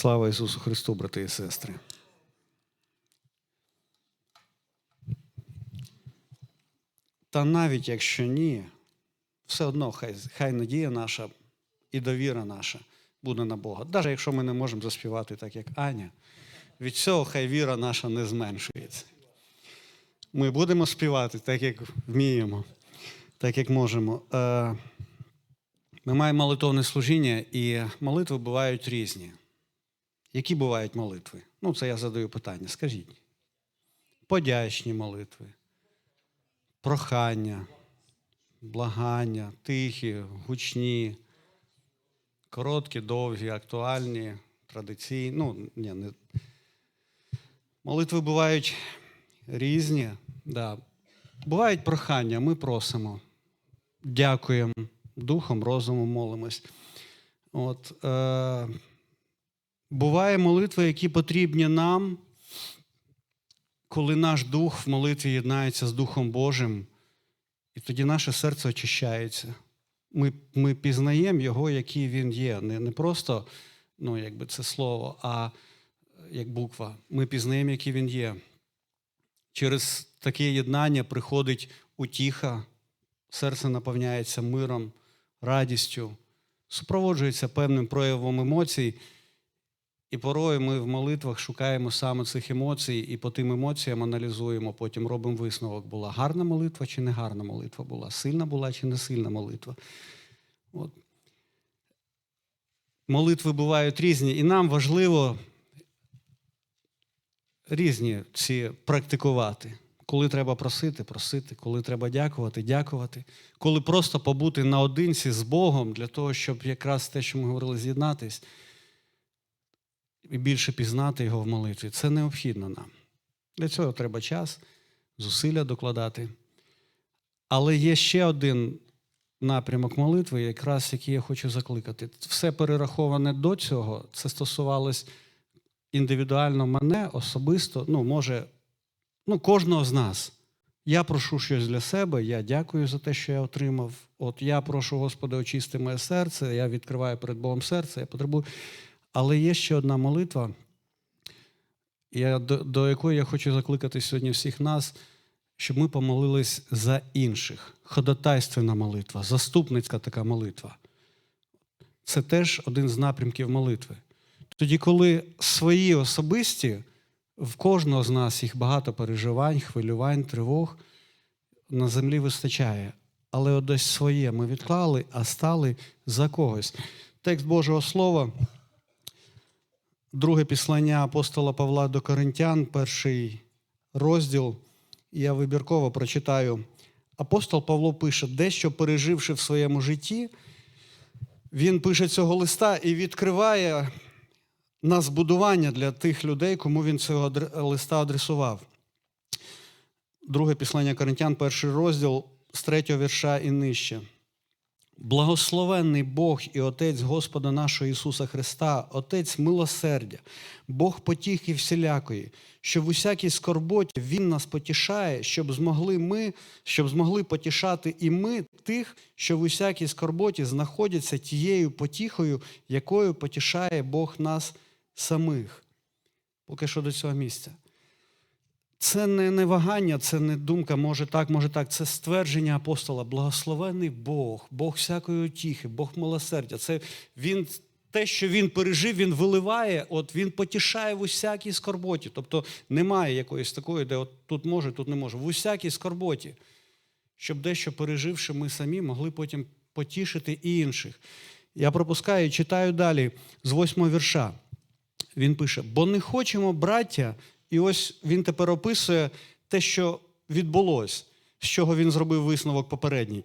Слава Ісусу Христу, брати і сестри. Та навіть якщо ні, все одно хай, хай надія наша і довіра наша буде на Бога. Навіть якщо ми не можемо заспівати так, як Аня, від цього хай віра наша не зменшується. Ми будемо співати так, як вміємо, так, як можемо. Е, Ми маємо молитовне служіння, і молитви бувають різні. Які бувають молитви? Ну, це я задаю питання. Скажіть. Подячні молитви, прохання, благання, тихі, гучні, короткі, довгі, актуальні, традиційні. Ну, ні, не... Молитви бувають різні. Да. Бувають прохання, ми просимо, дякуємо, духом, розумом молимось. От, е... Буває молитви, які потрібні нам, коли наш дух в молитві єднається з Духом Божим, і тоді наше серце очищається. Ми ми пізнаємо Його, який Він є. Не не просто ну, якби це слово, а як буква. Ми пізнаємо, який Він є. Через таке єднання приходить утіха, серце наповняється миром, радістю, супроводжується певним проявом емоцій. І порою ми в молитвах шукаємо саме цих емоцій, і по тим емоціям аналізуємо, потім робимо висновок, була гарна молитва чи не гарна молитва була, сильна була чи не сильна молитва. От. Молитви бувають різні, і нам важливо різні ці практикувати. Коли треба просити, просити, коли треба дякувати, дякувати, коли просто побути наодинці з Богом для того, щоб якраз те, що ми говорили, з'єднатись і більше пізнати його в молитві. Це необхідно нам. Для цього треба час, зусилля докладати. Але є ще один напрямок молитви, якраз який я хочу закликати. Все перераховане до цього, це стосувалось індивідуально мене, особисто, ну, може, ну, кожного з нас. Я прошу щось для себе, я дякую за те, що я отримав. От я прошу Господа, очисти моє серце, я відкриваю перед Богом серце, я потребую. Але є ще одна молитва, я, до, до якої я хочу закликати сьогодні всіх нас, щоб ми помолились за інших. Ходатайственна молитва, заступницька така молитва. Це теж один з напрямків молитви. Тоді, коли свої особисті, в кожного з нас їх багато переживань, хвилювань, тривог, на землі вистачає. Але от десь своє ми відклали, а стали за когось. Текст Божого Слова. Друге післання апостола Павла до Коринтян, перший розділ. Я вибірково прочитаю. Апостол Павло пише, дещо переживши в своєму житті, він пише цього листа і відкриває на збудування для тих людей, кому він цього листа адресував. Друге післання Коринтян, перший розділ з третього вірша і нижче. Благословенний Бог і Отець Господа нашого Ісуса Христа, Отець милосердя, Бог потіхи всілякої, що в усякій скорботі Він нас потішає, щоб змогли ми, щоб змогли потішати і ми тих, що в усякій скорботі знаходяться тією потіхою, якою потішає Бог нас самих. Поки що до цього місця. Це не, не вагання, це не думка, може так, може так. Це ствердження апостола. Благословений Бог, Бог всякої утіхи, Бог милосердя. Це він, те, що він пережив, він виливає, от він потішає в усякій скорботі. Тобто немає якоїсь такої, де от тут може, тут не може. В усякій скорботі. Щоб дещо переживши, ми самі могли потім потішити і інших. Я пропускаю читаю далі з восьмого вірша. Він пише: бо не хочемо, браття. І ось він тепер описує те, що відбулось, з чого він зробив висновок попередній.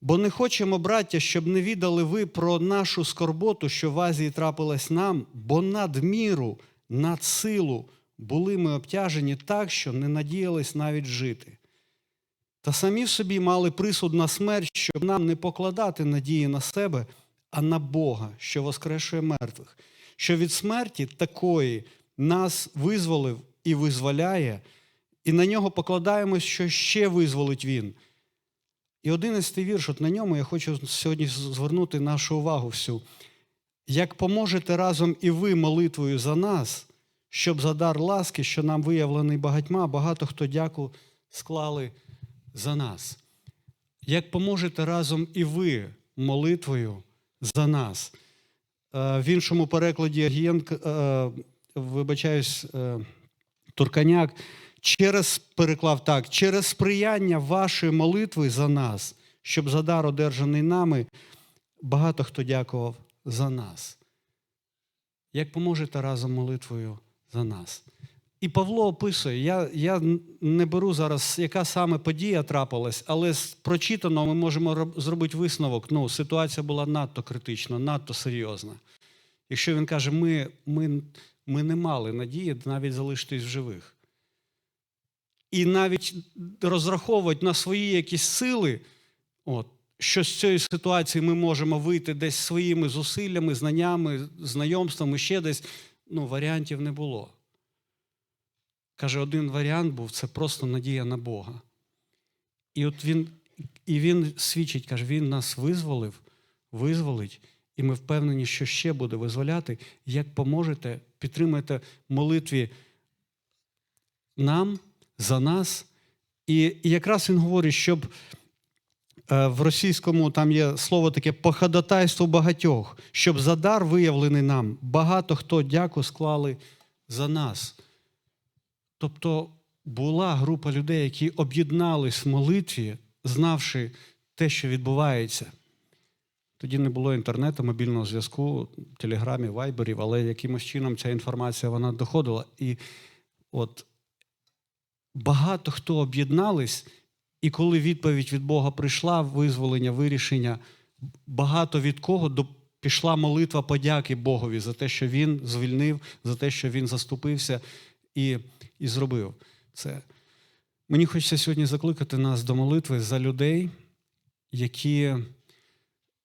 Бо не хочемо, браття, щоб не віддали ви про нашу скорботу, що в Азії трапилась нам, бо надміру, над силу були ми обтяжені так, що не надіялись навіть жити. Та самі в собі мали присуд на смерть, щоб нам не покладати надії на себе, а на Бога, що воскрешує мертвих, що від смерті такої нас визволив і визволяє, і на нього покладаємось, що ще визволить Він. І одинадцятий вірш, от на ньому я хочу сьогодні звернути нашу увагу всю. як поможете разом і ви молитвою за нас, щоб за дар ласки, що нам виявлений багатьма, багато хто дяку склали за нас. Як поможете разом і ви молитвою за нас. Е, В іншому перекладі Агієнко, е, вибачаюсь, е, Турканяк, через переклав так, через сприяння вашої молитви за нас, щоб за дар, одержаний нами, багато хто дякував за нас. Як поможете разом молитвою за нас? І Павло описує, я, я не беру зараз, яка саме подія трапилась, але з прочитаного ми можемо зробити висновок. Ну, ситуація була надто критична, надто серйозна. Якщо він каже, ми, ми не мали надії навіть залишитись в живих. І навіть розраховувати на свої якісь сили, от, що з цієї ситуації ми можемо вийти десь своїми зусиллями, знаннями, знайомствами, ще десь, ну, варіантів не було. Каже, один варіант був це просто надія на Бога. І от він, і він свідчить, каже, він нас визволив, визволить, і ми впевнені, що ще буде визволяти. Як поможете, підтримайте молитві нам, за нас. І, і якраз він говорить, щоб е, в російському там є слово таке походатайство багатьох, щоб за дар виявлений нам, багато хто дяку склали за нас. Тобто була група людей, які об'єднались в молитві, знавши те, що відбувається. Тоді не було інтернету, мобільного зв'язку, телеграмів, вайберів, але якимось чином ця інформація вона доходила. І от багато хто об'єднались, і коли відповідь від Бога прийшла, визволення, вирішення, багато від кого до- пішла молитва подяки Богові за те, що Він звільнив, за те, що Він заступився і, і зробив це. Мені хочеться сьогодні закликати нас до молитви за людей, які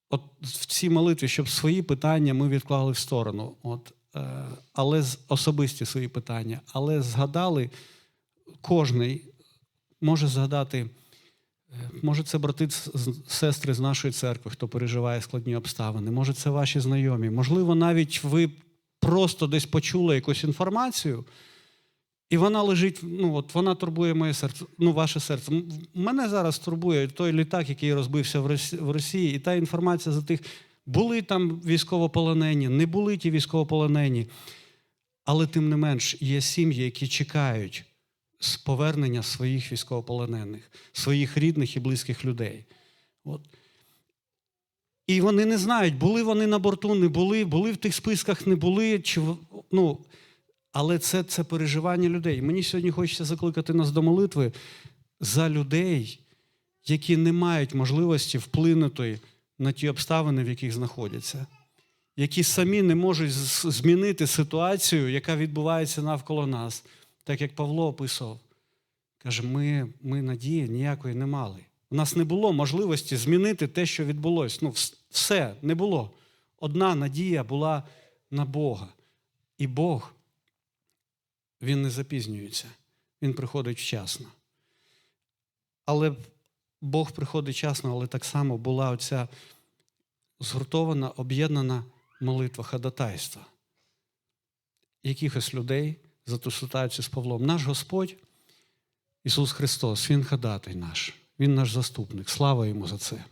от в цій молитві, щоб свої питання ми відклали в сторону, от, е, але особисті свої питання, але згадали, кожний може згадати, е, може, це брати, сестри з нашої церкви, хто переживає складні обставини, може, це ваші знайомі. Можливо, навіть ви просто десь почули якусь інформацію, і вона лежить, ну от вона турбує моє серце, ну ваше серце. Мене зараз турбує той літак, який розбився в Росії, і та інформація за тих, були там військовополонені, не були ті військовополонені. Але тим не менш є сім'ї, які чекають з повернення своїх військовополонених, своїх рідних і близьких людей. От. І вони не знають, були вони на борту, не були, були в тих списках, не були. Чи, ну, але це, це переживання людей. Мені сьогодні хочеться закликати нас до молитви за людей, які не мають можливості вплинути на ті обставини, в яких знаходяться, які самі не можуть змінити ситуацію, яка відбувається навколо нас, так як Павло описував. Каже, ми, ми надії ніякої не мали. У нас не було можливості змінити те, що відбулося. Ну, все не було. Одна надія була на Бога. І Бог, Він не запізнюється, Він приходить вчасно. Але Бог приходить вчасно, але так само була оця згуртована, об'єднана молитва ходатайства. Якихось людей затусутаються з Павлом. Наш Господь, Ісус Христос, Він ходатай наш, Він наш заступник. Слава йому за це.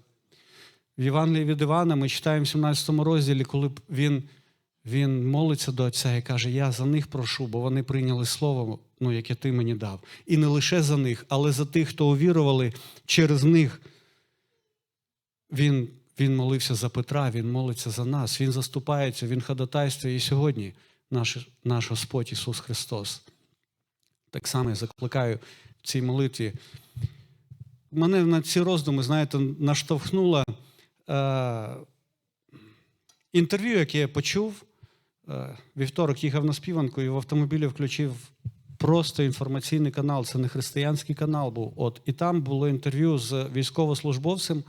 В Євангелії від Івана ми читаємо в 17 розділі, коли він, він молиться до Отця і каже: Я за них прошу, бо вони прийняли слово, ну, яке ти мені дав. І не лише за них, але за тих, хто увірували через них. Він, він молився за Петра, він молиться за нас, він заступається, він ходатайствує і сьогодні наш, наш Господь Ісус Христос. Так само я закликаю в цій молитві. Мене на ці роздуми, знаєте, наштовхнуло е, інтерв'ю, яке я почув. Е, вівторок їхав на співанку і в автомобілі включив просто інформаційний канал. Це не християнський канал був. От, і там було інтерв'ю з військовослужбовцем,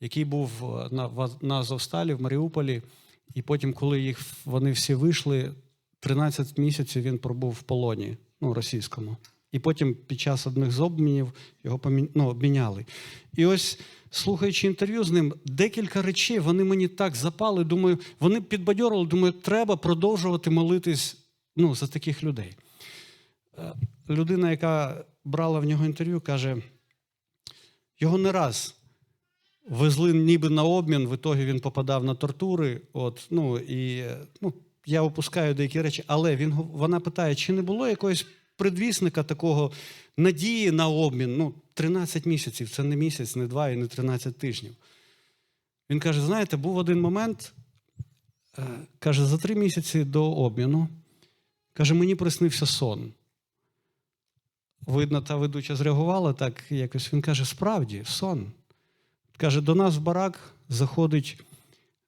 який був е, на, на Азовсталі в Маріуполі. І потім, коли їх вони всі вийшли, 13 місяців він пробув в полоні, ну, російському. І потім під час одних з обмінів його ну, обміняли. І ось, слухаючи інтерв'ю з ним, декілька речей вони мені так запали. Думаю, вони підбадьорили, думаю, треба продовжувати молитись ну, за таких людей. Е, Людина, яка брала в нього інтерв'ю, каже: його не раз везли ніби на обмін, в ітогі він попадав на тортури. От, ну, і, е, ну, я опускаю деякі речі, але він, вона питає, чи не було якогось предвісника такого надії на обмін? Ну, 13 місяців, це не місяць, не два і не 13 тижнів. Він каже: знаєте, був один момент, е, каже, за три місяці до обміну, каже, мені приснився сон. Видно, та ведуча зреагувала так якось. Він каже: справді, сон. Каже, до нас в барак заходить,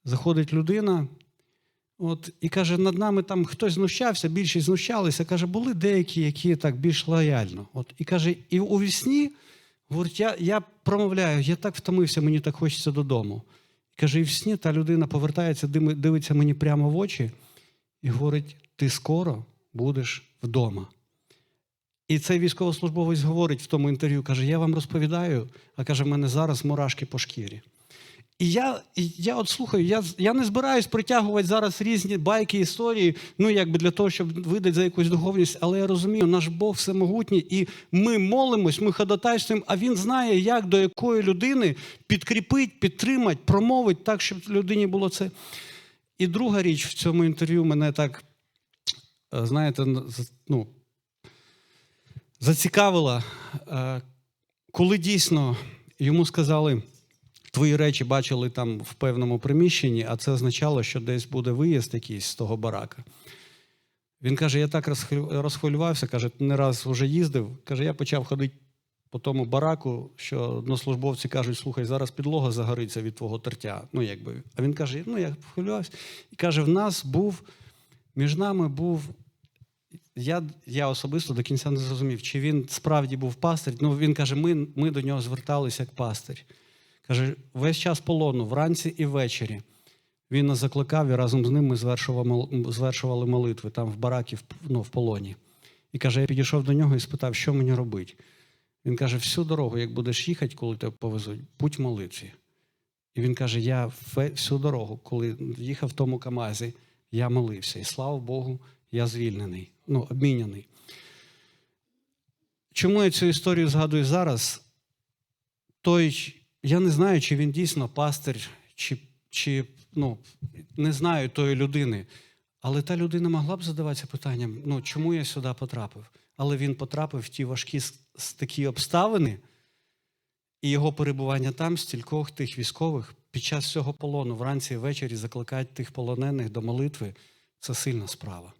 заходить людина. От, і каже, над нами там хтось знущався, більшість знущалися. Каже, були деякі, які так більш лояльно. От, і каже, і у вісні, говорить, я, я промовляю, я так втомився, мені так хочеться додому. І Каже, і в сні та людина повертається, дивиться мені прямо в очі і говорить: ти скоро будеш вдома. І цей військовослужбовець говорить в тому інтерв'ю, каже: Я вам розповідаю, а каже, в мене зараз мурашки по шкірі. І я, я от слухаю, я, я не збираюсь притягувати зараз різні байки, історії, ну якби для того, щоб видати за якусь духовність, але я розумію, наш Бог всемогутній, і ми молимось, ми ходатайствуємо, а він знає, як до якої людини підкріпить, підтримать, промовить так, щоб людині було це. І друга річ в цьому інтерв'ю мене так, е, знаєте, ну, зацікавила, е, коли дійсно йому сказали, твої речі бачили там в певному приміщенні, а це означало, що десь буде виїзд якийсь з того барака. Він каже: я так розхвилювався, каже, не раз вже їздив. Каже, я почав ходити по тому бараку, що однослужбовці кажуть, слухай, зараз підлога загориться від твого тертя. Ну, якби. А він каже: ну, я хвилювався. І каже, в нас був, між нами був я, я особисто до кінця не зрозумів, чи він справді був пастир. Ну, він каже, ми, ми до нього зверталися як пастир. Каже, весь час полону, вранці і ввечері. Він нас закликав і разом з ним ми звершували, молитви там в баракі, ну, в полоні. І каже, я підійшов до нього і спитав, що мені робити. Він каже, всю дорогу, як будеш їхати, коли тебе повезуть, будь молитві. І він каже: я всю дорогу, коли їхав в тому Камазі, я молився. І слава Богу, я звільнений, ну, обміняний. Чому я цю історію згадую зараз? Той, я не знаю, чи він дійсно пастир, чи, чи ну, не знаю тої людини. Але та людина могла б задаватися питанням, ну, чому я сюди потрапив? Але він потрапив в ті важкі такі обставини, і його перебування там, стількох тих військових, під час цього полону, вранці і ввечері закликають тих полонених до молитви це сильна справа.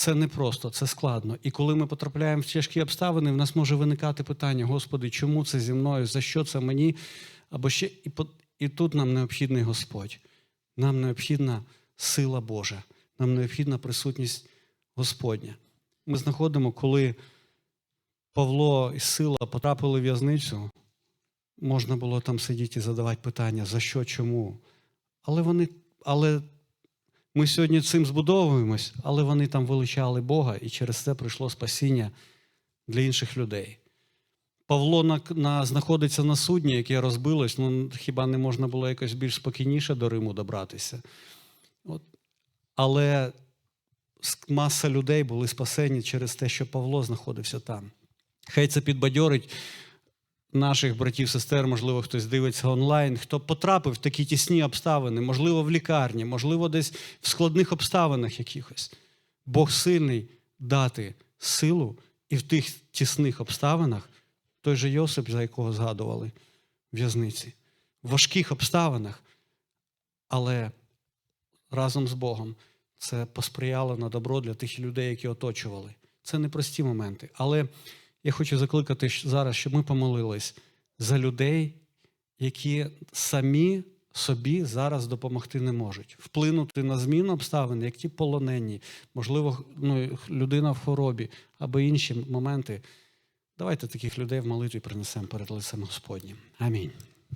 Це непросто, це складно. І коли ми потрапляємо в тяжкі обставини, в нас може виникати питання: Господи, чому це зі мною? За що це мені? Або ще і, і тут нам необхідний Господь. Нам необхідна сила Божа, нам необхідна присутність Господня. Ми знаходимо, коли Павло і Сила потрапили в в'язницю, можна було там сидіти і задавати питання, за що, чому. Але вони, але ми сьогодні цим збудовуємось, але вони там величали Бога, і через це прийшло спасіння для інших людей. Павло на, на, знаходиться на судні, яке розбилось, ну хіба не можна було якось більш спокійніше до Риму добратися. От. Але маса людей були спасені через те, що Павло знаходився там. Хай це підбадьорить наших братів, сестер, можливо, хтось дивиться онлайн, хто потрапив в такі тісні обставини, можливо, в лікарні, можливо, десь в складних обставинах якихось. Бог сильний дати силу і в тих тісних обставинах той же Йосип, за якого згадували в'язниці, в важких обставинах, але разом з Богом це посприяло на добро для тих людей, які оточували. Це непрості моменти. Але я хочу закликати зараз, щоб ми помолились за людей, які самі собі зараз допомогти не можуть. Вплинути на зміну обставин, як ті полонені, можливо, ну, людина в хворобі або інші моменти. Давайте таких людей в молитві принесемо перед лицем Господнім. Амінь.